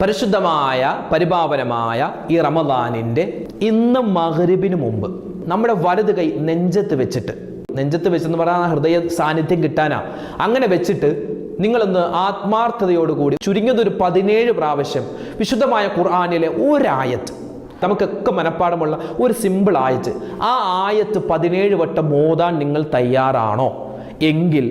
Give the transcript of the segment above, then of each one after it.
പരിശുദ്ധമായ പരിപാവനമായ ഈ റമദാനിന്റെ ഇന്ന് മകരിബിന് മുമ്പ് നമ്മുടെ വലത് കൈ നെഞ്ചത്ത് വെച്ചിട്ട് നെഞ്ചത്ത് വെച്ചെന്ന് പറഞ്ഞാൽ ഹൃദയ സാന്നിധ്യം കിട്ടാനാ. അങ്ങനെ വെച്ചിട്ട് നിങ്ങളൊന്ന് ആത്മാർത്ഥതയോടുകൂടി ചുരുങ്ങിയത് ഒരു പതിനേഴ് പ്രാവശ്യം വിശുദ്ധമായ ഖുർആാനിലെ ഒരായത്ത് നമുക്കൊക്കെ മനഃപ്പാടമുള്ള ഒരു സിമ്പിൾ ആയത്ത് ആ ആയത്ത് പതിനേഴ് വട്ടം മോതാൻ നിങ്ങൾ തയ്യാറാണോ? എങ്കിൽ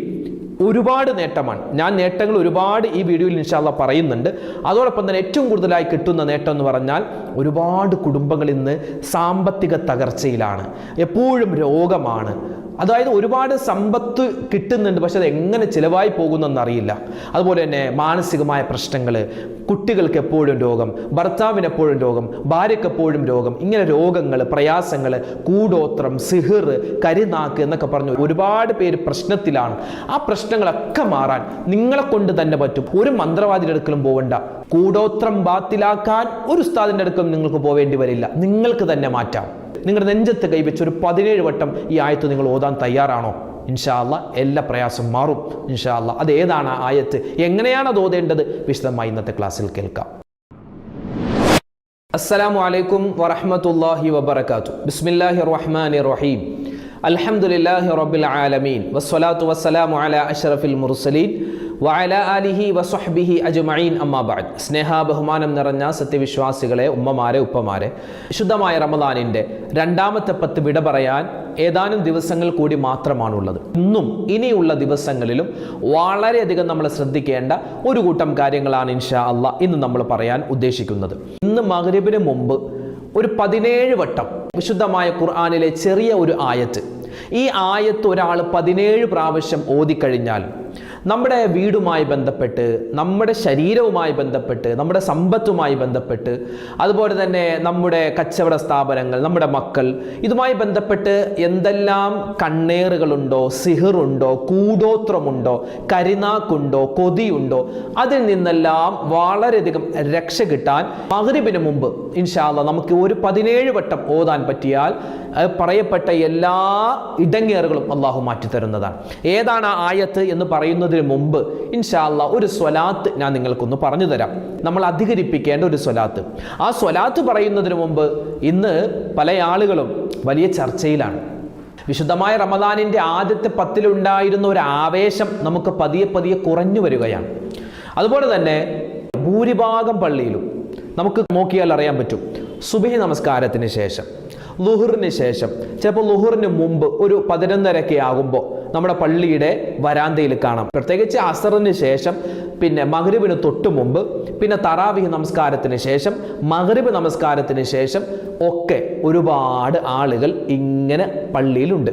ഒരുപാട് നേട്ടമാണ്. ഞാൻ നേട്ടങ്ങൾ ഒരുപാട് ഈ വീഡിയോയിൽ ഇൻഷാല്ല പറയുന്നുണ്ട്. അതോടൊപ്പം തന്നെ ഏറ്റവും കൂടുതലായി കിട്ടുന്ന നേട്ടം എന്ന് പറഞ്ഞാൽ ഒരുപാട് കുടുംബങ്ങൾ ഇന്ന് സാമ്പത്തിക തകർച്ചയിലാണ്. എപ്പോഴും രോഗമാണ്. അതായത് ഒരുപാട് സമ്പത്ത് കിട്ടുന്നുണ്ട് പക്ഷെ അത് എങ്ങനെ ചിലവായി പോകുന്നെന്നറിയില്ല അതുപോലെ തന്നെ മാനസികമായ പ്രശ്നങ്ങൾ കുട്ടികൾക്ക് എപ്പോഴും രോഗം ഭർത്താവിന് എപ്പോഴും രോഗം ഭാര്യയ്ക്ക് എപ്പോഴും രോഗം ഇങ്ങനെ രോഗങ്ങൾ പ്രയാസങ്ങൾ കൂടോത്രം സിഹിർ കരിനാക്ക് എന്നൊക്കെ പറഞ്ഞു ഒരുപാട് പേര് പ്രശ്നത്തിലാണ്. ആ പ്രശ്നങ്ങളൊക്കെ മാറാൻ നിങ്ങളെ കൊണ്ട് തന്നെ പറ്റും. ഒരു മന്ത്രവാദിയുടെ അടുക്കലും പോവണ്ട. കൂടോത്രം ബാത്തിലാക്കാൻ ഒരു ഉസ്താദിന്റെ അടുക്കലും നിങ്ങൾക്ക് പോവേണ്ടി വരില്ല. നിങ്ങൾക്ക് തന്നെ മാറ്റാം. നിങ്ങളുടെ നെഞ്ചത്ത് കൈവച്ച് ഒരു പതിനേഴ് വട്ടം ഈ ആയത്ത് നിങ്ങൾ ഓതാൻ തയ്യാറാണോ? ഇൻഷാല്ല എല്ലാ പ്രയാസം മാറും. ഇൻഷാല്ല അത് ഏതാണ് ആയത്ത്? എങ്ങനെയാണ് അത് ഓതേണ്ടത്? വിശദമായി ഇന്നത്തെ ക്ലാസ്സിൽ കേൾക്കാം. അസ്സലാമു അലൈക്കും വറഹ്മത്തുള്ളാഹി വബർക്കാത്തു ബിസ്മില്ലാഹി റഹ്മാൻ റഹീം. അൽഹംദുലില്ലാഹി റബ്ബിൽ ആലമീൻ. വസ്സലാത്തു വസ്സലാമു അല അഷറഫിൽ മുർസലീൻ. വഅല അലിഹി വസ്വഹ്ബിഹി അജ്മഈൻ അമ്മാ ബഅദ്. സ്നേഹ ബഹുമാനം നിറഞ്ഞ സത്യവിശ്വാസികളെ ഉമ്മമാരെ ഉപ്പമാരെ വിശുദ്ധമായ റമദാനിന്റെ രണ്ടാമത്തെ പത്ത് വിട പറയാൻ ഏതാനും ദിവസങ്ങൾ കൂടി മാത്രമാണുള്ളത്. ഇന്നും ഇനിയുള്ള ദിവസങ്ങളിലും വളരെയധികം നമ്മൾ ശ്രദ്ധിക്കേണ്ട ഒരു കൂട്ടം കാര്യങ്ങളാണ് ഇൻഷാ അല്ല ഇന്ന് നമ്മൾ പറയാൻ ഉദ്ദേശിക്കുന്നത്. ഇന്ന് മഗ്രിബിന് മുമ്പ് ഒരു പതിനേഴ് വട്ടം വിശുദ്ധമായ ഖുർആാനിലെ ചെറിയ ഒരു ആയത്ത്. ഈ ആയത്ത് ഒരാൾ പതിനേഴ് പ്രാവശ്യം ഓതിക്കഴിഞ്ഞാൽ നമ്മുടെ വീടുമായി ബന്ധപ്പെട്ട് നമ്മുടെ ശരീരവുമായി ബന്ധപ്പെട്ട് നമ്മുടെ സമ്പത്തുമായി ബന്ധപ്പെട്ട് അതുപോലെ തന്നെ നമ്മുടെ കച്ചവട സ്ഥാപനങ്ങൾ നമ്മുടെ മക്കൾ ഇതുമായി ബന്ധപ്പെട്ട് എന്തെല്ലാം കണ്ണേറുകളുണ്ടോ സിഹിറുണ്ടോ കൂടോത്രമുണ്ടോ കരിനാക്കുണ്ടോ കൊതിയുണ്ടോ അതിൽ നിന്നെല്ലാം വളരെയധികം രക്ഷ കിട്ടാൻ മകരിബിന് മുമ്പ് ഇൻഷാല്ല നമുക്ക് ഒരു പതിനേഴ് വട്ടം ഓതാൻ പറ്റിയാൽ പറയപ്പെട്ട എല്ലാ ഇടങ്ങേറുകളും അള്ളാഹു മാറ്റി തരുന്നതാണ് ഏതാണ് ആ ആയത്ത് എന്ന് പറയുന്നതിന് മുമ്പ് ഇൻഷാല്ല ഒരു സ്വലാത്ത് ഞാൻ നിങ്ങൾക്കൊന്ന് പറഞ്ഞു തരാം. നമ്മൾ അധികരിപ്പിക്കേണ്ട ഒരു സ്വലാത്ത്. ആ സ്വലാത്ത് പറയുന്നതിന് മുമ്പ് ഇന്ന് പല ആളുകളും വലിയ ചർച്ചയിലാണ്. വിശുദ്ധമായ റമദാനിന്റെ ആദ്യത്തെ പത്തിലുണ്ടായിരുന്ന ഒരു ആവേശം നമുക്ക് പതിയെ പതിയെ കുറഞ്ഞു വരികയാണ്. അതുപോലെ തന്നെ ഭൂരിഭാഗം പള്ളിയിലും നമുക്ക് നോക്കിയാൽ അറിയാൻ പറ്റും. സുബഹി നമസ്കാരത്തിന് ശേഷം. ലുഹറിന് ശേഷം. ചിലപ്പോൾ ലുഹറിന് മുമ്പ് ഒരു പതിനൊന്നരക്കെ ആകുമ്പോൾ നമ്മുടെ പള്ളിയുടെ വരാന്തയിൽ കാണാം. പ്രത്യേകിച്ച് അസറിന് ശേഷം പിന്നെ മഗ്രിബിന് തൊട്ട് മുമ്പ് പിന്നെ തറാവിഹ് നമസ്കാരത്തിന് ശേഷം മഗ്രിബ് നമസ്കാരത്തിന് ശേഷം ഒക്കെ ഒരുപാട് ആളുകൾ ഇങ്ങനെ പള്ളിയിലുണ്ട്.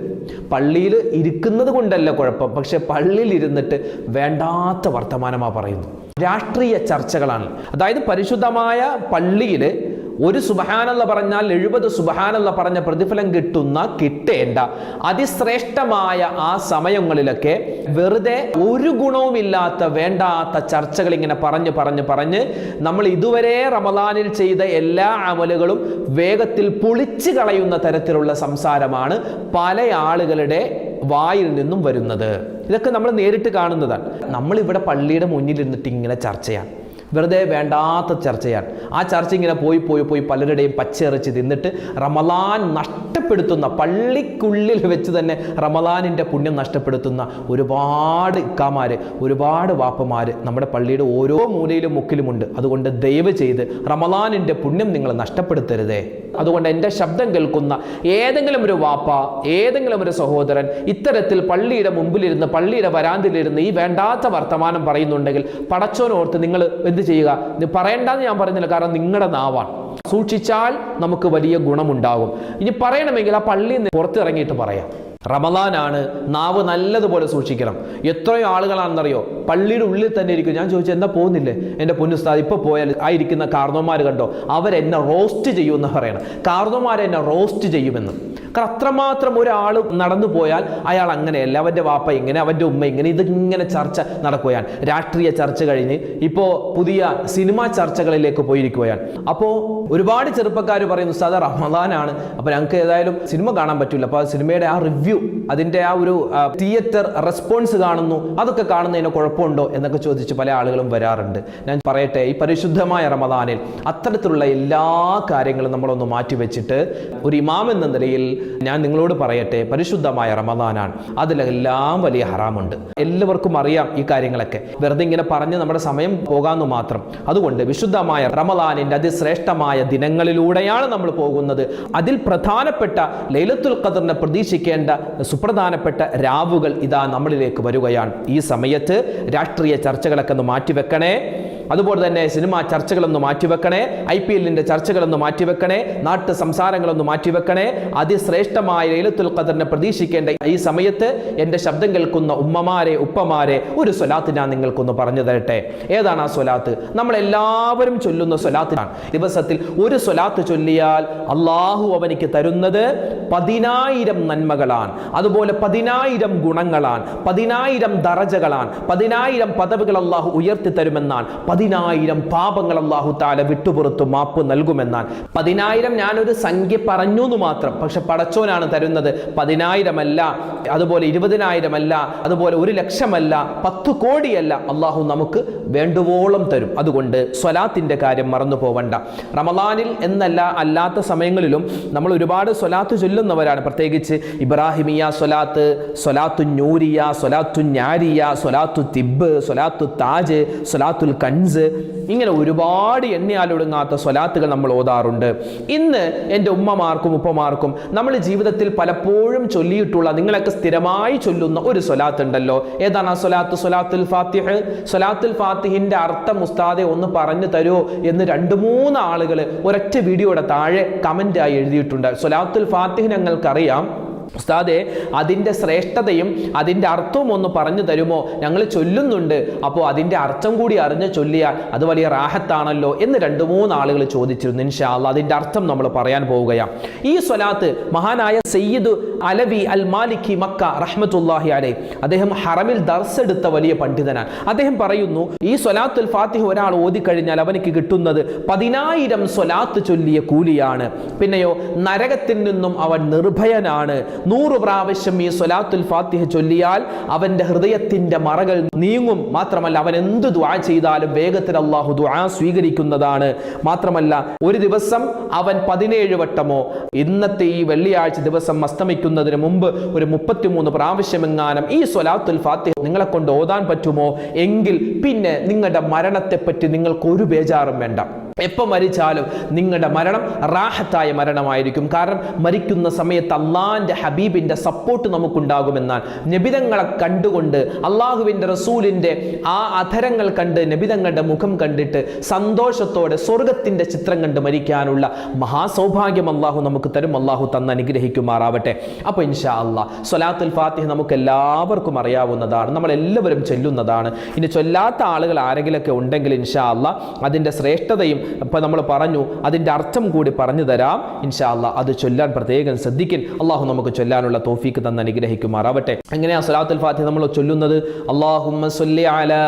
പള്ളിയിൽ ഇരിക്കുന്നത് കൊണ്ടല്ല കുഴപ്പം പക്ഷെ പള്ളിയിൽ ഇരുന്നിട്ട് വേണ്ടാത്ത വർത്തമാനമാണ് പറയുന്നു. രാഷ്ട്രീയ ചർച്ചകളാണ്. അതായത് പരിശുദ്ധമായ പള്ളിയിൽ ഒരു സുബഹാനല്ല പറഞ്ഞാൽ എഴുപത് സുബഹാനല്ല പറഞ്ഞ പ്രതിഫലം കിട്ടുന്ന കിട്ടേണ്ട. അതിശ്രേഷ്ഠമായ ആ സമയങ്ങളിലൊക്കെ വെറുതെ ഒരു ഗുണവുമില്ലാത്ത വേണ്ടാത്ത ചർച്ചകൾ ഇങ്ങനെ പറഞ്ഞ് പറഞ്ഞ് പറഞ്ഞ് നമ്മൾ ഇതുവരെ റമദാനിൽ ചെയ്ത എല്ലാ അമലുകളും വേഗത്തിൽ പൊളിച്ചു കളയുന്ന തരത്തിലുള്ള സംസാരമാണ് പല ആളുകളുടെ വായിൽ നിന്നും വരുന്നത്. ഇതൊക്കെ നമ്മൾ നേരിട്ട് കാണുന്നതാണ്. നമ്മളിവിടെ പള്ളിയുടെ മുന്നിൽ ഇരുന്നിട്ട് ഇങ്ങനെ ചർച്ചയാണ്. വെറുതെ വേണ്ടാത്ത ചർച്ചയാണ്. ആ ചർച്ച ഇങ്ങനെ പോയി പോയി പോയി പലരുടെയും പച്ചയിറച്ചി തിന്നിട്ട് റമലാൻ നഷ്ടപ്പെടുത്തുന്ന പള്ളിക്കുള്ളിൽ വെച്ച് തന്നെ റമലാനിന്റെ പുണ്യം നഷ്ടപ്പെടുത്തുന്ന ഒരുപാട് ഇക്കാമാർ ഒരുപാട് വാപ്പമാർ നമ്മുടെ പള്ളിയുടെ ഓരോ മൂലയിലും മുക്കിലുമുണ്ട് അതുകൊണ്ട് ദയവ് ചെയ്ത് റമലാനിന്റെ പുണ്യം നിങ്ങൾ നഷ്ടപ്പെടുത്തരുതേ. അതുകൊണ്ട് എന്റെ ശബ്ദം കേൾക്കുന്ന ഏതെങ്കിലും ഒരു വാപ്പ ഏതെങ്കിലും ഒരു സഹോദരൻ ഇത്തരത്തിൽ പള്ളിയുടെ മുമ്പിലിരുന്ന് പള്ളിയുടെ വരാന്തിലിരുന്ന് ഈ വേണ്ടാത്ത വർത്തമാനം പറയുന്നുണ്ടെങ്കിൽ പടച്ചോനോർത്ത് നിങ്ങൾ എന്ത് ചെയ്യുക? ഇത് പറയണ്ടെന്ന് ഞാൻ പറയുന്നില്ല. കാരണം നിങ്ങളുടെ നാവാണ്. സൂക്ഷിച്ചാൽ നമുക്ക് വലിയ ഗുണമുണ്ടാകും. ഇനി പറയണമെങ്കിൽ ആ പള്ളിയിൽ നിന്ന് പുറത്തിറങ്ങിയിട്ട് പറയാം. റമദാനാണ് നാവ് നല്ലതുപോലെ സൂക്ഷിക്കണം. എത്രയോ ആളുകളാണെന്നറിയോ? പള്ളിയുടെ ഉള്ളിൽ തന്നെ ഇരിക്കും. ഞാൻ ചോദിച്ചു എന്താ പോകുന്നില്ലേ? എന്റെ പൊന്നുസ്താദ് ഇപ്പോൾ പോയാൽ ആ ഇരിക്കുന്ന കാർന്നോമാർ കണ്ടോ? അവരെന്നെ റോസ്റ്റ് ചെയ്യുമെന്ന് പറയണം. കാർന്നോമാരെന്നെ റോസ്റ്റ് ചെയ്യുമെന്ന്. കാരണം അത്രമാത്രം ഒരാൾ നടന്നു പോയാൽ അയാൾ അങ്ങനെയല്ല. അവന്റെ വാപ്പ ഇങ്ങനെ അവന്റെ ഉമ്മ ഇങ്ങനെ ഇതിങ്ങനെ ചർച്ച നടക്കുകയാണ്. രാഷ്ട്രീയ ചർച്ച കഴിഞ്ഞ് ഇപ്പോൾ പുതിയ സിനിമാ ചർച്ചകളിലേക്ക് പോയിരിക്കുകയാണ്. അപ്പോൾ ഒരുപാട് ചെറുപ്പക്കാർ പറയുന്നു സാധാ റമദാനാണ്. അപ്പോൾ ഞങ്ങൾക്ക് ഏതായാലും സിനിമ കാണാൻ പറ്റില്ല അപ്പോൾ ആ സിനിമയുടെ ആ റിവ്യൂ റിവ്യൂ അതിന്റെ ആ ഒരു തിയേറ്റർ റെസ്പോൺസ് കാണുന്നു. അതൊക്കെ കാണുന്നതിന് കുഴപ്പമുണ്ടോ എന്നൊക്കെ ചോദിച്ച് പല ആളുകളും വരാറുണ്ട്. ഞാൻ പറയട്ടെ ഈ പരിശുദ്ധമായ റമദാനിൽ അത്തരത്തിലുള്ള എല്ലാ കാര്യങ്ങളും നമ്മളൊന്ന് മാറ്റിവെച്ചിട്ട് ഒരു ഇമാം എന്ന നിലയിൽ ഞാൻ നിങ്ങളോട് പറയട്ടെ പരിശുദ്ധമായ റമദാനാണ്. അതിലെല്ലാം വലിയ ഹറാമുണ്ട്. എല്ലാവർക്കും അറിയാം ഈ കാര്യങ്ങളൊക്കെ. വെറുതെ ഇങ്ങനെ പറഞ്ഞ് നമ്മുടെ സമയം പോകാമെന്ന് മാത്രം. അതുകൊണ്ട് വിശുദ്ധമായ റമദാനിന്റെ അതിശ്രേഷ്ഠമായ ദിനങ്ങളിലൂടെയാണ് നമ്മൾ പോകുന്നത്. അതിൽ പ്രധാനപ്പെട്ട ലൈലത്തുൽ ഖദറിനെ പ്രതീക്ഷിക്കേണ്ട സുപ്രധാനപ്പെട്ട രാവുകൾ ഇതാ നമ്മളിലേക്ക് വരികയാണ്. ഈ സമയത്ത് രാഷ്ട്രീയ ചർച്ചകളൊക്കെ ഒന്ന് മാറ്റിവെക്കണേ. അതുപോലെ തന്നെ സിനിമാ ചർച്ചകളൊന്ന് മാറ്റിവെക്കണേ. ഐ പി എല്ലിന്റെ ചർച്ചകളൊന്ന് മാറ്റിവെക്കണേ. നാട്ടു സംസാരങ്ങളൊന്ന് മാറ്റിവെക്കണേ. അതിശ്രേഷ്ഠമായ ലൈലത്തുൽ ഖദറിനെ പ്രതീക്ഷിക്കേണ്ട ഈ സമയത്ത് എന്റെ ശബ്ദം കേൾക്കുന്ന ഉമ്മമാരെ ഉപ്പമാരെ ഒരു സ്വലാത്ത് ഞാൻ നിങ്ങൾക്കൊന്ന് പറഞ്ഞു തരട്ടെ. ഏതാണ് ആ സ്വലാത്ത്? നമ്മളെല്ലാവരും ചൊല്ലുന്ന സ്വലാത്തിനാണ് ദിവസത്തിൽ ഒരു സ്വലാത്ത് ചൊല്ലിയാൽ അള്ളാഹു അവനിക്ക് തരുന്നത് പതിനായിരം നന്മകളാണ്. അതുപോലെ പതിനായിരം ഗുണങ്ങളാണ്. പതിനായിരം ദറജകളാണ്. പതിനായിരം പദവികൾ അള്ളാഹു ഉയർത്തി തരുമെന്നാണ്. പതിനായിരം പാപങ്ങൾ അള്ളാഹു താല വിട്ടുപുറത്ത് മാപ്പ് നൽകുമെന്നാണ്. പതിനായിരം ഞാനൊരു സംഖ്യ പറഞ്ഞു എന്ന് മാത്രം. പക്ഷെ പടച്ചോനാണ് തരുന്നത്. പതിനായിരമല്ല അതുപോലെ ഇരുപതിനായിരമല്ല അതുപോലെ ഒരു ലക്ഷമല്ല പത്ത് കോടിയല്ല അള്ളാഹു നമുക്ക് വേണ്ടുവോളം തരും. അതുകൊണ്ട് സ്വലാത്തിന്റെ കാര്യം മറന്നു പോവണ്ട റമലാനിൽ എന്നല്ല അല്ലാത്ത സമയങ്ങളിലും നമ്മൾ ഒരുപാട് സ്വലാത്ത് ചൊല്ലുന്നവരാണ് പ്രത്യേകിച്ച് ഇബ്രാഹിമിയ സൊലാത്ത് സൊലാത്തു നൂരിയ സൊലാത്തു ഞാരിയ സൊലാത്തു തിബ് സൊലാത്തു താജ് സൊലാത്തുൽ കൻസ്. ഇങ്ങനെ ഒരുപാട് എണ്ണിയാലൊടുങ്ങാത്ത സ്വലാത്തുകൾ നമ്മൾ ഓതാറുണ്ട്. ഇന്ന് എന്റെ ഉമ്മമാർക്കും ഉപ്പമാർക്കും നമ്മൾ ജീവിതത്തിൽ പലപ്പോഴും ചൊല്ലിയിട്ടുള്ള നിങ്ങളൊക്കെ സ്ഥിരമായി ചൊല്ലുന്ന ഒരു സ്വലാത്ത് ഉണ്ടല്ലോ ഏതാണ് ആ സ്വലാത്ത്? സ്വലാത്തുൽ ഫാത്തിഹ്. സ്വലാത്തുൽ ഫാത്തിഹിന്റെ അർത്ഥം ഉസ്താദെ ഒന്ന് പറഞ്ഞു തരുമോ എന്ന് രണ്ട് മൂന്ന് ആളുകൾ ഒരൊറ്റ വീഡിയോയുടെ താഴെ കമന്റായി എഴുതിയിട്ടുണ്ട്. സ്വലാത്തുൽ ഫാത്തിഹ് ഞങ്ങൾക്കറിയാം ഉസ്താദെ അതിന്റെ ശ്രേഷ്ഠതയും അതിന്റെ അർത്ഥവും ഒന്ന് പറഞ്ഞു തരുമോ? ഞങ്ങൾ ചൊല്ലുന്നുണ്ട്. അപ്പോൾ അതിന്റെ അർത്ഥം കൂടി അറിഞ്ഞ് ചൊല്ലിയാൽ അത് വലിയ റാഹത്താണല്ലോ എന്ന് രണ്ട് മൂന്ന് ആളുകൾ ചോദിച്ചിരുന്നു. ഇൻഷാല്ല അതിന്റെ അർത്ഥം നമ്മൾ പറയാൻ പോവുകയാണ്. ഈ സ്വലാത്ത് മഹാനായ Sayyid Alawi al Maliki Mecca റഹ്മത്തുല്ലാഹി അലൈ. അദ്ദേഹം ഹറമിൽ ദർസെടുത്ത വലിയ പണ്ഡിതനാണ്. അദ്ദേഹം പറയുന്നു ഈ സ്വലാത്തുൽ ഫാത്തിഹ് ഒരാൾ ഓതിക്കഴിഞ്ഞാൽ അവനിക്ക് കിട്ടുന്നത് പതിനായിരം സ്വലാത്ത് ചൊല്ലിയ കൂലിയാണ്. പിന്നെയോ നരകത്തിൽ നിന്നും അവൻ നിർഭയനാണ്. നൂറ് പ്രാവശ്യം ഈ സ്വലാത്തുൽ ഫാത്തിഹ ചൊല്ലിയാൽ അവന്റെ ഹൃദയത്തിന്റെ മറകൾ നീങ്ങും. മാത്രമല്ല അവൻ എന്ത് ദ്വാ ചെയ്താലും വേഗത്തിൽ അള്ളാഹു ദ്വാ സ്വീകരിക്കുന്നതാണ്. മാത്രമല്ല ഒരു ദിവസം അവൻ പതിനേഴ് വട്ടമോ ഇന്നത്തെ ഈ വെള്ളിയാഴ്ച ദിവസം അസ്തമിക്കുന്നതിന് മുമ്പ് ഒരു മുപ്പത്തിമൂന്ന് പ്രാവശ്യമെങ്ങാനും ഈ സ്വലാത്തുൽ ഫാത്തിഹ നിങ്ങളെ കൊണ്ട് ഓതാൻ പറ്റുമോ? എങ്കിൽ പിന്നെ നിങ്ങളുടെ മരണത്തെപ്പറ്റി നിങ്ങൾക്ക് ഒരു ബേജാറും വേണ്ട. എപ്പോൾ മരിച്ചാലും നിങ്ങളുടെ മരണം റാഹത്തായ മരണമായിരിക്കും. കാരണം മരിക്കുന്ന സമയത്ത് അള്ളാഹിന്റെ ഹബീബിന്റെ സപ്പോർട്ട് നമുക്കുണ്ടാകുമെന്നാൽ നബിതങ്ങളെ കണ്ടുകൊണ്ട് അള്ളാഹുവിന്റെ റസൂലിന്റെ ആ അധരങ്ങൾ കണ്ട് നബിതങ്ങളുടെ മുഖം കണ്ടിട്ട് സന്തോഷത്തോടെ സ്വർഗത്തിന്റെ ചിത്രം കണ്ട് മരിക്കാനുള്ള മഹാസൗഭാഗ്യം അള്ളാഹു നമുക്ക് തരും. അള്ളാഹു തന്ന് അനുഗ്രഹിക്കുമാറാവട്ടെ. അപ്പോൾ ഇൻഷാ അള്ളാഹ് സ്വലാത്തുൽ ഫാത്തിഹ് നമുക്ക് എല്ലാവർക്കും അറിയാവുന്നതാണ്. നമ്മളെല്ലാവരും ചൊല്ലുന്നതാണ്. ഇനി ചൊല്ലാത്ത ആളുകൾ ആരെങ്കിലൊക്കെ ഉണ്ടെങ്കിൽ ഇൻഷാ അള്ളാഹ് അതിന്റെ ശ്രേഷ്ഠതയും ഇപ്പം നമ്മൾ പറഞ്ഞു അതിന്റെ അർത്ഥം കൂടി പറഞ്ഞു തരാം. ഇൻഷാ അള്ളാഹ് അത് ചൊല്ലാൻ പ്രത്യേകം ശ്രദ്ധിക്കും അള്ളാഹു നമുക്ക് ചൊല്ലാനുള്ള തോഫീക്ക് തന്ന് അനുഗ്രഹിക്കുമാറാവട്ടെ. എങ്ങനെയാ സലാത്തുൽ ഫാത്തി നമ്മൾ ചൊല്ലുന്നത്? അള്ളാഹുമ്മ സ്വല്ലി അലാ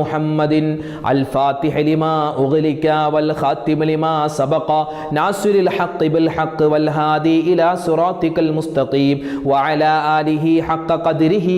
മുഹമ്മദിൻ അൽ ലിമാ ഉഗ്ലിക വൽ ലിമാ സബഖ ഹഖ് ബിൽ ഹഖ് വൽ ഹാദി ഇലാ മുസ്തഖീം വഅലാ ആലിഹി ഖദ്രിഹി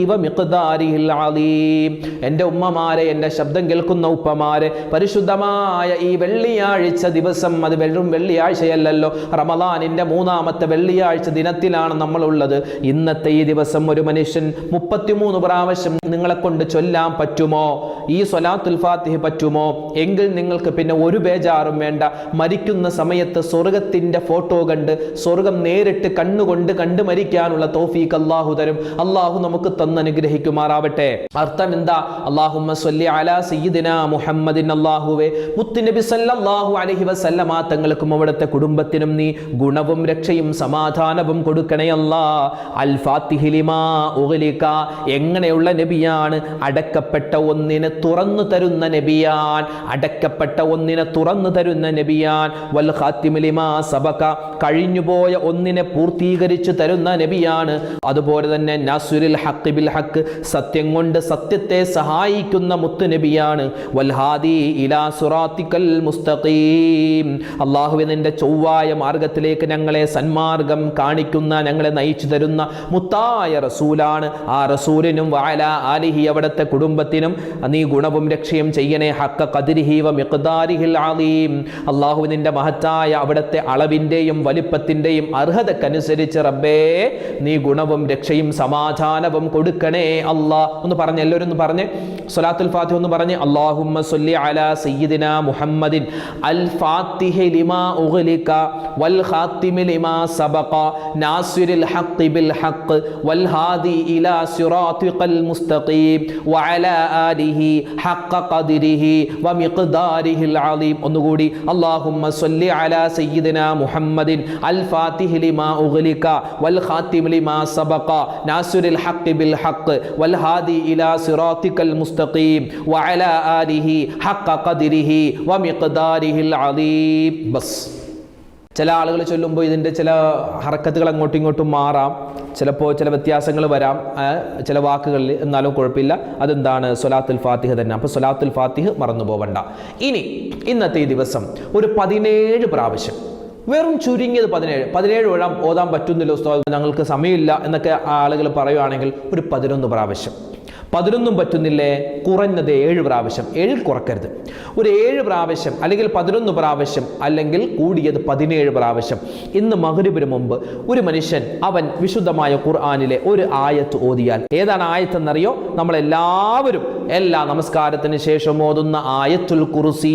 ഉമ്മമാരെ എന്റെ ശബ്ദം കേൾക്കുന്ന ഉപ്പമാരെ പരിശുദ്ധമായ ഈ വെള്ളിയാഴ്ച ദിവസം അത് വെറും വെള്ളിയാഴ്ചയല്ലല്ലോ. റമദാനിന്റെ മൂന്നാമത്തെ വെള്ളിയാഴ്ച ദിനത്തിലാണ് നമ്മളുള്ളത്. ഇന്നത്തെ ഈ ദിവസം ഒരു മനുഷ്യൻ മുപ്പത്തിമൂന്ന് പ്രാവശ്യം നിങ്ങളെ കൊണ്ട് ചൊല്ലാൻ പറ്റുമോ? ഈ സൊലാത്തുൽ ഫാത്തിഹ് പറ്റുമോ? എങ്കിൽ നിങ്ങൾക്ക് പിന്നെ ഒരു ബേജാറും വേണ്ട. മരിക്കുന്ന സമയത്ത് സ്വർഗത്തിന്റെ ഫോട്ടോ കണ്ട് സ്വർഗം നേരിട്ട് കണ്ണുകൊണ്ട് കണ്ട് മരിക്കാനുള്ള തോഫീക്ക് അള്ളാഹു തരും. അള്ളാഹു നമുക്ക് തന്നനുഗ്രഹിക്കുമാറാവട്ടെ. അർത്ഥം എന്താ? സ്വല്ലി അലാ മുഹമ്മദിൻ മുത്തുനബി സല്ലല്ലാഹു അലൈഹി വസല്ലമ തങ്ങൾക്കും അവിടുത്തെ കുടുംബത്തിനും നീ ഗുണവും രക്ഷയും സമാധാനവും കൊടുക്കണേ അൽഫാത്തിഹിലിമാലിക്ക അൽ എങ്ങനെയുള്ള നബിയാണ്? അടക്കപ്പെട്ട ഒന്നിനെ തുറന്നു തരുന്ന നബിയാൻ അടക്കപ്പെട്ട ഒന്നിനെ തുറന്നു തരുന്ന നബിയാൻ. വൽ ഖാത്തിമി ലിമാ സബക കഴിഞ്ഞുപോയ ഒന്നിനെ പൂർത്തീകരിച്ചു തരുന്ന നബിയാണ്. അതുപോലെ തന്നെ നാസുരിൽ ഹക്ക് ബിൽ ഹക്ക് സത്യം കൊണ്ട് സത്യത്തെ സഹായിക്കുന്ന മുത്തു നബിയാണ്. വൽ ഹാദി ഇലാ സുറാ സിറാത്തിക്കൽ മുസ്തഖീം. നിന്റെ ചൊവ്വായ മാർഗത്തിലേക്ക് ഞങ്ങളെ സന്മാർഗം കാണിക്കുന്ന ഞങ്ങളെ നയിച്ചു തരുന്ന മുത്തായ റസൂലാണ്. ആ റസൂലിനും വാല ആലിഹി അവിടുത്തെ കുടുംബത്തിനും നീ ഗുണവും രക്ഷയും ചെയ്യണേ. ഹക്ക കതിരിഹീവ മിഖ്ദാരിഹിൽ ആലീം അള്ളാഹു നിന്റെ മഹത്തായ അവിടുത്തെ അളവിന്റെയും വലിപ്പത്തിന്റെയും അർഹതക്കനുസരിച്ച് റബ്ബേ നീ ഗുണവും രക്ഷയും സമാധാനവും കൊടുക്കണേ അള്ളാ ഒന്ന് പറഞ്ഞ് എല്ലാവരും ഒന്ന് പറഞ്ഞ്. സ്വലാത്തുൽ ഫാത്തി ഒന്ന് പറഞ്ഞ് അല്ലാഹുമ്മ സൊല്ലി അല സയ്യിദിന മുഹമ്മദിൻ. അൽ ഫാത്തിഹി ലിമാ ഉഗ്ലിക വൽ ഖാത്തിമി ലിമാ സബഖ നാസിറിൽ ഹഖ് ബിൽ ഹഖ് വൽ ഹാദി ഇലാ സിറാത്തിഖൽ മുസ്തഖീം വഅലാ ആലിഹി ഹഖ ഖദ്രിഹി വമിഖ്ദാരിഹിൽ അലീം. ഒന്നുകൂടി അല്ലാഹുമ്മ സല്ലി അലാ സയ്യിദിന മുഹമ്മദിൻ. അൽ ഫാത്തിഹി ലിമാ ഉഗ്ലിക വൽ ഖാത്തിമി ലിമാ സബഖ നാസിറിൽ ഹഖ് ബിൽ ഹഖ് വൽ ഹാദി ഇലാ സിറാത്തിഖൽ മുസ്തഖീം വഅലാ ആലിഹി ഹഖ ഖദ്രിഹി ബസ്. ചില ആളുകൾ ചൊല്ലുമ്പോൾ ഇതിന്റെ ചില ഹറക്കത്തുകൾ അങ്ങോട്ടും ഇങ്ങോട്ടും മാറാം. ചിലപ്പോൾ ചില വ്യത്യാസങ്ങൾ വരാം. ചില വാക്കുകളിൽ എന്നാലും കുഴപ്പമില്ല. അതെന്താണ്? സൊലാത്തുൽ ഫാത്തിഹ തന്നെ. അപ്പോൾ സൊലാത്തുൽ ഫാത്തിഹ് മറന്നു പോവണ്ട ഇനി ഇന്നത്തെ ദിവസം ഒരു പതിനേഴ് പ്രാവശ്യം. വെറും ചുരുങ്ങിയത് പതിനേഴ്. പതിനേഴ് ഓഴാം ഓതാൻ പറ്റുന്നില്ല ഉസ്താദ്. ഞങ്ങൾക്ക് സമയമില്ല എന്നൊക്കെ ആളുകൾ പറയുവാണെങ്കിൽ ഒരു പതിനൊന്ന് പ്രാവശ്യം. പതിനൊന്നും പറ്റുന്നില്ലേ? കുറഞ്ഞത് ഏഴ് പ്രാവശ്യം. ഏഴിൽ കുറക്കരുത്. ഒരു ഏഴ് പ്രാവശ്യം അല്ലെങ്കിൽ പതിനൊന്ന് പ്രാവശ്യം അല്ലെങ്കിൽ കൂടിയത് പതിനേഴ് പ്രാവശ്യം. ഇന്ന് മകരുവിന് മുമ്പ് ഒരു മനുഷ്യൻ അവൻ വിശുദ്ധമായ ഖുർആാനിലെ ഒരു ആയത്ത് ഓതിയാൽ ഏതാണ് ആയത്ത് എന്നറിയോ നമ്മളെല്ലാവരും എല്ലാ നമസ്കാരത്തിന് ശേഷം ഓതുന്ന ആയത്തുൽ കുറുസി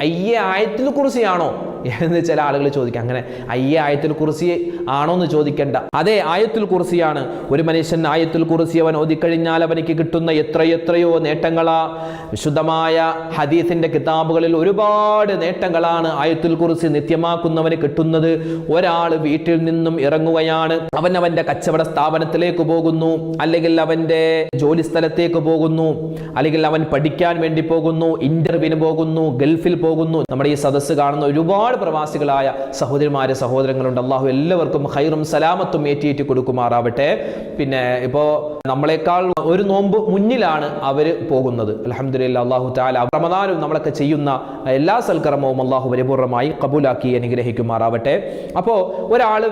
അയ്യേ ആയത്തുൽ കുറുസിയാണോ എന്ന് ചില ആളുകൾ ചോദിക്കാം. അങ്ങനെ അയ്യേ ആയത്തിൽ കുറിസി ആണോ എന്ന് ചോദിക്കേണ്ട. അതെ ആയത്തിൽ കുറിസിയാണ് ഒരു മനുഷ്യൻ ആയത്തിൽ കുറിസി അവൻ ഓതിക്കഴിഞ്ഞാൽ അവനിക്ക് കിട്ടുന്ന എത്രയെത്രയോ നേട്ടങ്ങളാ. വിശുദ്ധമായ ഹദീസിന്റെ കിതാബുകളിൽ ഒരുപാട് നേട്ടങ്ങളാണ് ആയത്തിൽ കുറിസി നിത്യമാക്കുന്നവന് കിട്ടുന്നത്. ഒരാൾ വീട്ടിൽ നിന്നും ഇറങ്ങുകയാണ്. അവൻ അവന്റെ കച്ചവട സ്ഥാപനത്തിലേക്ക് പോകുന്നു. അല്ലെങ്കിൽ അവന്റെ ജോലി സ്ഥലത്തേക്ക് പോകുന്നു. അല്ലെങ്കിൽ അവൻ പഠിക്കാൻ വേണ്ടി പോകുന്നു. ഇന്റർവ്യൂവിന് പോകുന്നു. ഗൾഫിൽ പോകുന്നു. നമ്മുടെ ഈ സദസ്സ് കാണുന്ന ഒരുപാട് പ്രവാസികളായ സഹോദരിമാരെ സഹോദരങ്ങളുണ്ട്. അള്ളാഹു എല്ലാവർക്കും ഹൈറും സലാമത്തും ഏറ്റിയേറ്റി കൊടുക്കുമാറാവട്ടെ. പിന്നെ ഇപ്പോൾ നമ്മളെക്കാൾ ഒരു നോമ്പ് മുന്നിലാണ് അവർ പോകുന്നത്. അലഹമില്ല അള്ളാഹു താല റമദാനും നമ്മളൊക്കെ ചെയ്യുന്ന എല്ലാ സൽക്കർമ്മവും അള്ളാഹു പരിപൂർണമായി കബൂലാക്കി അനുഗ്രഹിക്കുമാറാവട്ടെ. അപ്പോൾ ഒരാൾ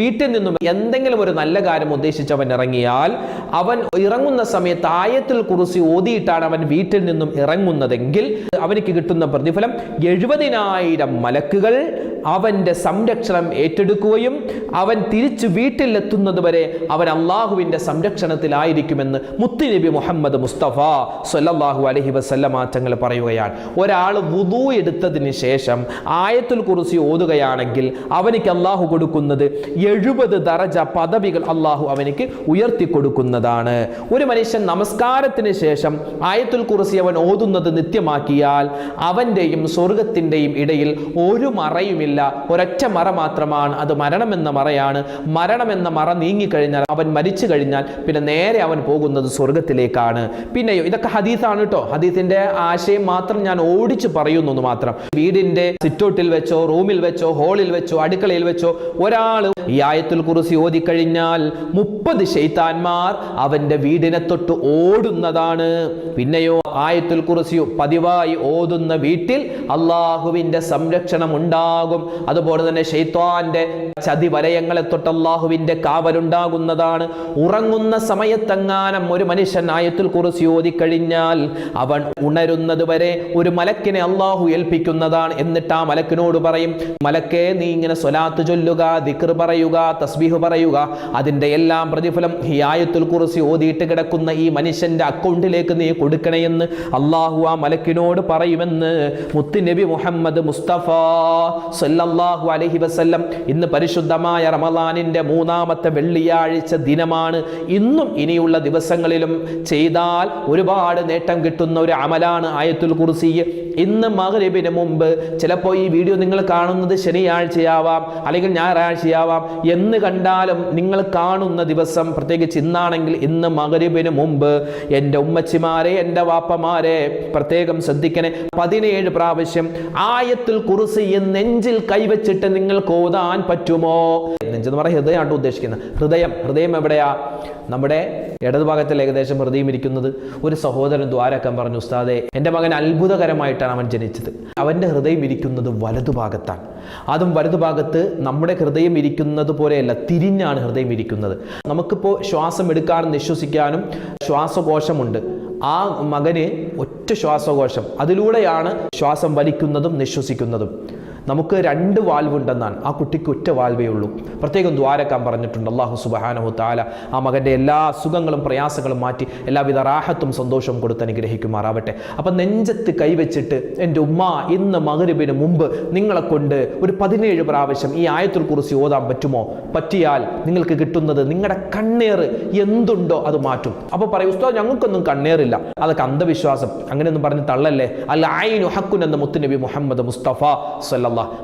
വീട്ടിൽ നിന്നും എന്തെങ്കിലും ഒരു നല്ല കാര്യം ഉദ്ദേശിച്ചവൻ ഇറങ്ങിയാൽ അവൻ ഇറങ്ങുന്ന സമയത്ത് ആയത്തിൽ കുറിച്ച് ഓതിയിട്ടാണ് അവൻ വീട്ടിൽ നിന്നും ഇറങ്ങുന്നതെങ്കിൽ അവനിക്ക് കിട്ടുന്ന പ്രതിഫലം എഴുപതിനായിരം മലക്കുകൾ গুগল അവന്റെ സംരക്ഷണം ഏറ്റെടുക്കുകയും അവൻ തിരിച്ചു വീട്ടിലെത്തുന്നതുവരെ അവൻ അള്ളാഹുവിന്റെ സംരക്ഷണത്തിലായിരിക്കുമെന്ന് മുത്തുനബി മുഹമ്മദ് മുസ്തഫ സൊല്ലാഹു അലഹി വസല്ലമ തങ്ങൾ പറയുകയാണ്. ഒരാൾ വുദു എടുത്തതിന് ശേഷം ആയത്തുൽ കുറിച്ച് ഓതുകയാണെങ്കിൽ അവനിക്ക് അള്ളാഹു കൊടുക്കുന്നത് എഴുപത് ദറജ പദവികൾ അള്ളാഹു അവനിക്ക് ഉയർത്തി കൊടുക്കുന്നതാണ്. ഒരു മനുഷ്യൻ നമസ്കാരത്തിന് ശേഷം ആയത്തുൽ കുറിച്ച് അവൻ ഓതുന്നത് നിത്യമാക്കിയാൽ അവന്റെയും സ്വർഗത്തിന്റെയും ഇടയിൽ ഒരു മറയുമില്ല. ഒരൊറ്റ മറ മാത്രമാണ്. അത് മരണമെന്ന മറയാണ്. മരണമെന്ന മറ നീങ്ങിക്കഴിഞ്ഞാൽ അവൻ മരിച്ചു കഴിഞ്ഞാൽ പിന്നെ നേരെ അവൻ പോകുന്നത് സ്വർഗത്തിലേക്കാണ് പിന്നെയോ ഇതൊക്കെ ഹദീസാണ് കേട്ടോ ഹദീസിന്റെ ആശയം മാത്രം ഞാൻ ഓടിച്ചു പറയുന്നു മാത്രം. വീടിന്റെ സിറ്റൗട്ടിൽ വെച്ചോ റൂമിൽ വെച്ചോ ഹോളിൽ വെച്ചോ അടുക്കളയിൽ വെച്ചോ ഒരാൾ ഈ ആയത്തുൽ കുറിച്ച് ഓതിക്കഴിഞ്ഞാൽ മുപ്പത് ശൈത്താന്മാർ അവന്റെ വീടിനെ തൊട്ട് ഓടുന്നതാണ്. പിന്നെയോ ആയത്തുൽ കുറിച്ച് പതിവായി ഓതുന്ന വീട്ടിൽ അള്ളാഹുവിന്റെ സംരക്ഷണം ഉണ്ടാകും. അതുപോലെ തന്നെ ഷെയ്ത്വാന്റെ ചതി വലയങ്ങളെ തൊട്ട് അള്ളാഹുവിന്റെ കാവലുണ്ടാകുന്നതാണ്. ഉറങ്ങുന്ന സമയത്തെങ്ങാനം ഒരു മനുഷ്യൻ ആയത്തിൽ കുറിച്ച് ഓതിക്കഴിഞ്ഞാൽ അവൻ ഉണരുന്നത് വരെ ഒരു മലക്കിനെ അള്ളാഹു ഏൽപ്പിക്കുന്നതാണ്. എന്നിട്ട് ആ മലക്കിനോട് പറയും മലക്കേ നീ ഇങ്ങനെ സ്വലാത്ത് ചൊല്ലുക ദിക്ർ പറയുക തസ്ബീഹ് പറയുക അതിന്റെ എല്ലാം പ്രതിഫലം ഈ ആയത്തുൽ കുറിച്ച് ഓതിയിട്ട് കിടക്കുന്ന ഈ മനുഷ്യന്റെ അക്കൗണ്ടിലേക്ക് നീ കൊടുക്കണേയെന്ന് അള്ളാഹു ആ മലക്കിനോട് പറയുമെന്ന് മുത്തുനബി മുഹമ്മദ് മുസ്തഫ സല്ലല്ലാഹു അലഹി വസല്ലം ഇന്ന് പരിശുദ്ധമായ റമലാനിന്റെ മൂന്നാമത്തെ വെള്ളിയാഴ്ച ദിനമാണ്. ഇന്നും ഇനിയുള്ള ദിവസങ്ങളിലും ചെയ്താൽ ഒരുപാട് നേട്ടം കിട്ടുന്ന ഒരു അമലാണ് ആയത്തുൽ കുർസി. ഇന്ന് മഗ്രിബിന് മുമ്പ് ചിലപ്പോൾ ഈ വീഡിയോ നിങ്ങൾ കാണുന്നത് ശനിയാഴ്ചയാവാം അല്ലെങ്കിൽ ഞായറാഴ്ചയാവാം. എന്ന് കണ്ടാലും നിങ്ങൾ കാണുന്ന ദിവസം പ്രത്യേകിച്ച് ഇന്നാണെങ്കിൽ ഇന്ന് മഗ്രിബിന് മുമ്പ് എന്റെ ഉമ്മച്ചിമാരെ എന്റെ വാപ്പമാരെ പ്രത്യേകം ശ്രദ്ധിക്കണേ. പതിനേഴ് പ്രാവശ്യം ആയത്തിൽ കുറിസി നെഞ്ചിൽ കൈവച്ചിട്ട് നിങ്ങൾക്ക് ഓതാൻ പറ്റുമോ? നെഞ്ചെന്ന് പറഞ്ഞ ഹൃദയമാണ് ഉദ്ദേശിക്കുന്നത് ഹൃദയം. ഹൃദയം എവിടെയാ? നമ്മുടെ ഇടതുഭാഗത്തിൽ ഏകദേശം ഹൃദയം ഇരിക്കുന്നത് ഒരു സഹോദരൻ ദ്വാരക്കം പറഞ്ഞു ഉസ്താദെ എന്റെ മകൻ അത്ഭുതകരമായിട്ടാണ് അവൻ ജനിച്ചത്. അവന്റെ ഹൃദയം ഇരിക്കുന്നത് വലതുഭാഗത്താണ്. അതും വലതുഭാഗത്ത് നമ്മുടെ ഹൃദയം ഇരിക്കുന്നത് പോലെയല്ല തിരിഞ്ഞാണ് ഹൃദയം ഇരിക്കുന്നത്. നമുക്കിപ്പോൾ ശ്വാസം എടുക്കാനും നിശ്വസിക്കാനും ശ്വാസകോശമുണ്ട്. ആ മകന് ഒറ്റ ശ്വാസകോശം. അതിലൂടെയാണ് ശ്വാസം വലിക്കുന്നതും നിശ്വസിക്കുന്നതും. നമുക്ക് രണ്ട് വാൽവ് ഉണ്ടെന്നാണ് ആ കുട്ടിക്ക് ഒറ്റ വാൽവേ ഉള്ളൂ. പ്രത്യേകം ദ്വാരക്കാൻ പറഞ്ഞിട്ടുണ്ട് അള്ളാഹു സുബഹാനഹു താല ആ മകന്റെ എല്ലാ അസുഖങ്ങളും പ്രയാസങ്ങളും മാറ്റി എല്ലാവിധ റാഹത്തും സന്തോഷവും കൊടുത്ത് അനുഗ്രഹിക്കുമാറാവട്ടെ. അപ്പം നെഞ്ചത്ത് കൈവച്ചിട്ട് എന്റെ ഉമ്മ ഇന്ന് മകരുവിന് മുമ്പ് നിങ്ങളെ കൊണ്ട് ഒരു പതിനേഴ് പ്രാവശ്യം ഈ ആയത്തിൽ കുറിച്ച് ഓതാൻ പറ്റുമോ? പറ്റിയാൽ നിങ്ങൾക്ക് കിട്ടുന്നത് നിങ്ങളുടെ കണ്ണേർ എന്തുണ്ടോ അത് മാറ്റും. അപ്പോൾ പറയും ഉസ്താദ് ഞങ്ങൾക്കൊന്നും കണ്ണേറില്ല. അതൊക്കെ അന്ധവിശ്വാസം. അങ്ങനെയൊന്നും പറഞ്ഞ് തള്ളല്ലേ? അല്ല ആയിനു ഹക്കുൻ എന്ന മുത്തുനബി മുഹമ്മദ് മുസ്തഫ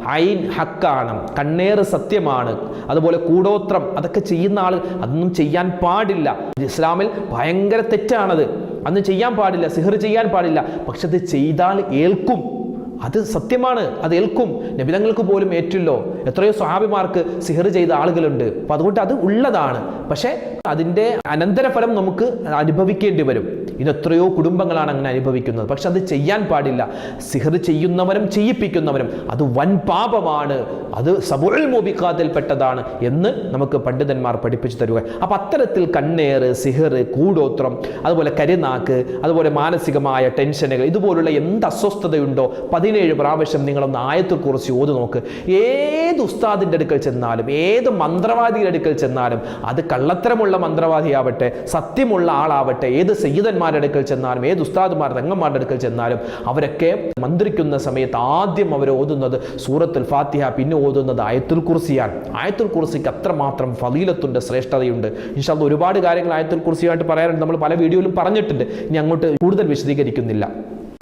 ഐൻ ഹക്കാണ് കണ്ണേറ് സത്യമാണ്. അതുപോലെ കൂടോത്രം അതൊക്കെ ചെയ്യുന്ന ആൾ അതൊന്നും ചെയ്യാൻ പാടില്ല. ഇസ്ലാമിൽ ഭയങ്കര തെറ്റാണത്. അന്ന് ചെയ്യാൻ പാടില്ല സിഹർ ചെയ്യാൻ പാടില്ല. പക്ഷെ അത് ചെയ്താൽ ഏൽക്കും. അത് സത്യമാണ് അത് ഏൽക്കും. നബിതങ്ങൾക്ക് പോലും ഏറ്റില്ലോ. എത്രയോ സ്വാഭിമാർക്ക് സിഹർ ചെയ്ത ആളുകളുണ്ട്. അപ്പം അതുകൊണ്ട് അത് ഉള്ളതാണ്. പക്ഷേ അതിന്റെ അനന്തരഫലം നമുക്ക് അനുഭവിക്കേണ്ടി വരും. ഇത് എത്രയോ കുടുംബങ്ങളാണ് അങ്ങനെ അനുഭവിക്കുന്നത്. പക്ഷെ അത് ചെയ്യാൻ പാടില്ല. സിഹർ ചെയ്യുന്നവരും ചെയ്യിപ്പിക്കുന്നവരും അത് വൻ പാപമാണ്. അത് സബുൽ മോബിക്കാതിൽപ്പെട്ടതാണ് എന്ന് നമുക്ക് പണ്ഡിതന്മാർ പഠിപ്പിച്ചു തരുക. അപ്പം അത്തരത്തിൽ കണ്ണേറ് സിഹർ കൂടോത്രം അതുപോലെ കരിനാക്ക് അതുപോലെ മാനസികമായ ടെൻഷനുകൾ ഇതുപോലുള്ള എന്ത് അസ്വസ്ഥതയുണ്ടോ പതിനേഴ് പ്രാവശ്യം നിങ്ങളൊന്ന് ആയത്തിൽ കുറിച്ച് ഓതി നോക്ക്. ഏത് ഉസ്താദിന്റെ അടുക്കൽ ചെന്നാലും ഏത് മന്ത്രവാദിയുടെ അടുക്കൽ ചെന്നാലും അത് കള്ളത്തരമുള്ള മന്ത്രവാദിയാവട്ടെ സത്യമുള്ള ആളാവട്ടെ ഏത് സയ്യിദന്മാരുടെ അടുക്കൽ ചെന്നാലും ഏത് ഉസ്താദുമാർ രംഗന്മാരുടെ അടുക്കൽ ചെന്നാലും അവരൊക്കെ മന്ത്രിക്കുന്ന സമയത്ത് ആദ്യം അവർ ഓതുന്നത് സൂറത്തുൽ ഫാത്തിഹ പിന്നെ ഓതുന്നത് ആയത്തുൽ കുർസിയാണ്. ആയത്തുൽ കുർസിക്ക് അത്രമാത്രം ഫലീലത്തുണ്ട് ശ്രേഷ്ഠതയുണ്ട്. ഇൻഷാൽ ഒരുപാട് കാര്യങ്ങൾ ആയത്തുൽ കുർസിയായിട്ട് പറയാറുണ്ട് നമ്മൾ പല വീഡിയോയിലും പറഞ്ഞിട്ടുണ്ട്. ഇനി അങ്ങോട്ട് കൂടുതൽ വിശദീകരിക്കുന്നില്ല.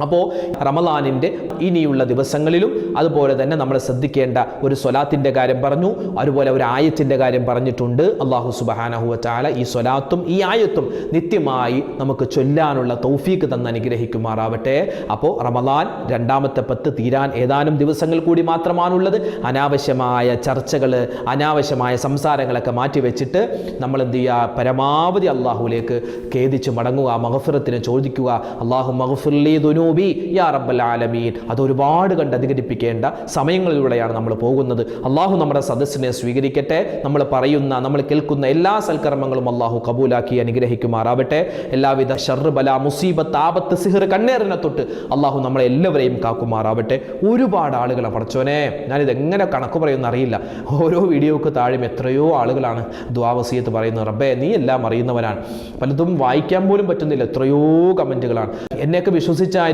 അപ്പോൾ റമലാനിന്റെ ഇനിയുള്ള ദിവസങ്ങളിലും അതുപോലെ തന്നെ നമ്മൾ ശ്രദ്ധിക്കേണ്ട ഒരു സ്വലാത്തിന്റെ കാര്യം പറഞ്ഞു. അതുപോലെ ഒരു ആയത്തിന്റെ കാര്യം പറഞ്ഞിട്ടുണ്ട്. അള്ളാഹു സുബഹാനഹുവ ചാല ഈ സ്വലാത്തും ഈ ആയത്തും നിത്യമായി നമുക്ക് ചൊല്ലാനുള്ള തൗഫീക്ക് തന്ന് അനുഗ്രഹിക്കുമാറാവട്ടെ. അപ്പോൾ റമലാൻ രണ്ടാമത്തെ പത്ത് തീരാൻ ഏതാനും ദിവസങ്ങൾ കൂടി മാത്രമാണുള്ളത്. അനാവശ്യമായ ചർച്ചകൾ അനാവശ്യമായ സംസാരങ്ങളൊക്കെ മാറ്റിവെച്ചിട്ട് നമ്മൾ എന്ത് ചെയ്യുക പരമാവധി അള്ളാഹുലേക്ക് ഖേദിച്ച് മടങ്ങുക മഹഫിറത്തിന് ചോദിക്കുക. അള്ളാഹു മഹഫുല്ലി ദുനൂബി യാ റബ്ബൽ ആലമീൻ. അത് ഒരുപാട് കണ്ട് അധികരിപ്പിക്കേണ്ട സമയങ്ങളിലൂടെയാണ് നമ്മൾ പോകുന്നത്. അള്ളാഹു നമ്മുടെ സദസ്സിനെ സ്വീകരിക്കട്ടെ. നമ്മൾ പറയുന്ന നമ്മൾ കേൾക്കുന്ന എല്ലാ സൽക്കർമ്മങ്ങളും അള്ളാഹു കബൂലാക്കി അനുഗ്രഹിക്കുമാറാവട്ടെ. എല്ലാവിധ ഷർബല ബല മുസീബത്ത് ആപത്ത് സിഹർ കണ്ണേറിനെ തൊട്ട് അള്ളാഹു നമ്മളെ എല്ലാവരെയും കാക്കുമാറാവട്ടെ. ഒരുപാട് ആളുകളെ പഠിച്ചോനെ ഞാനിത് എങ്ങനെ കണക്ക് പറയുമെന്ന് അറിയില്ല. ഓരോ വീഡിയോക്ക് താഴെയും എത്രയോ ആളുകളാണ് ദ്വാവസീയത്ത് പറയുന്നത്. റബ്ബേ നീ എല്ലാം അറിയുന്നവനാണ്. പലതും വായിക്കാൻ പോലും പറ്റുന്നില്ല. എത്രയോ കമന്റുകളാണ് എന്നെയൊക്കെ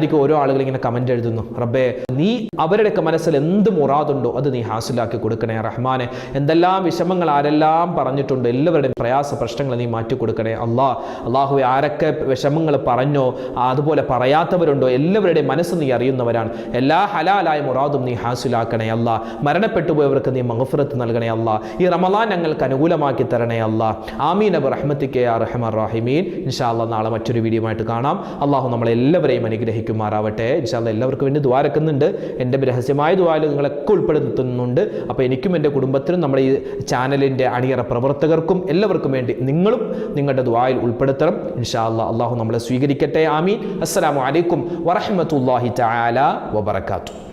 വിശ്വസിച്ചായിരിക്കും ഓരോ ആളുകൾ ഇങ്ങനെ കമന്റ് എഴുതുന്നു. റബ്ബേ നീ അവരുടെയൊക്കെ മനസ്സിൽ എന്ത് മുറാദുണ്ടോ അത് നീ ഹാസിലാക്കി കൊടുക്കണേ റഹ്മാനെ. എന്തെല്ലാം വിഷമങ്ങൾ ആരെല്ലാം പറഞ്ഞിട്ടുണ്ട് എല്ലാവരുടെയും പ്രയാസ പ്രശ്നങ്ങൾ നീ മാറ്റി കൊടുക്കണേ അള്ളാ. അള്ളാഹു ആരൊക്കെ വിഷമങ്ങൾ പറഞ്ഞോ അതുപോലെ പറയാത്തവരുണ്ടോ എല്ലാവരുടെയും മനസ്സ് നീ അറിയുന്നവരാണ്. എല്ലാ ഹലാലായ മുറാദും നീ ഹാസിലാക്കണേ അല്ല മരണപ്പെട്ടു പോയവർക്ക് നീ മഹഫുറത്ത് നൽകണേ അല്ല ഈ റമലാൻ ഞങ്ങൾക്ക് അനുകൂലമാക്കി തരണേ അല്ല ആമീൻ അബ് റഹ്മത്തിക്കെ ആ റഹ്മർ റാഹിമീൻ. ഇൻഷാ അല്ലാ നാളെ മറ്റൊരു വീഡിയോ ആയിട്ട് കാണാം. അള്ളാഹു നമ്മളെല്ലാവരെയും അനുഗ്രഹിക്കുമാറാവട്ടെ ഇൻഷാ ഇൻഷാല്ല എല്ലാവർക്കും വേണ്ടി ദ്വാരക്കുന്നുണ്ട് എന്റെ രഹസ്യമായ ദ്വാരം നിങ്ങളൊക്കെ ഉൾപ്പെടുത്തുന്നുണ്ട്. അപ്പോൾ എനിക്കും എന്റെ കുടുംബത്തിനും നമ്മുടെ ഈ ചാനലിന്റെ അണിയറ പ്രവർത്തകർക്കും എല്ലാവർക്കും വേണ്ടി നിങ്ങളും നിങ്ങളുടെ ദ്വായിൽ ഉൾപ്പെടുത്തണം. ഇൻഷാ അല്ലാ അള്ളാഹു നമ്മളെ സ്വീകരിക്കട്ടെ. ആമീൻ. അസ്സലാമു അലൈക്കും വറഹ്മത്തുള്ളാഹി തആല വബറകാതുഹു.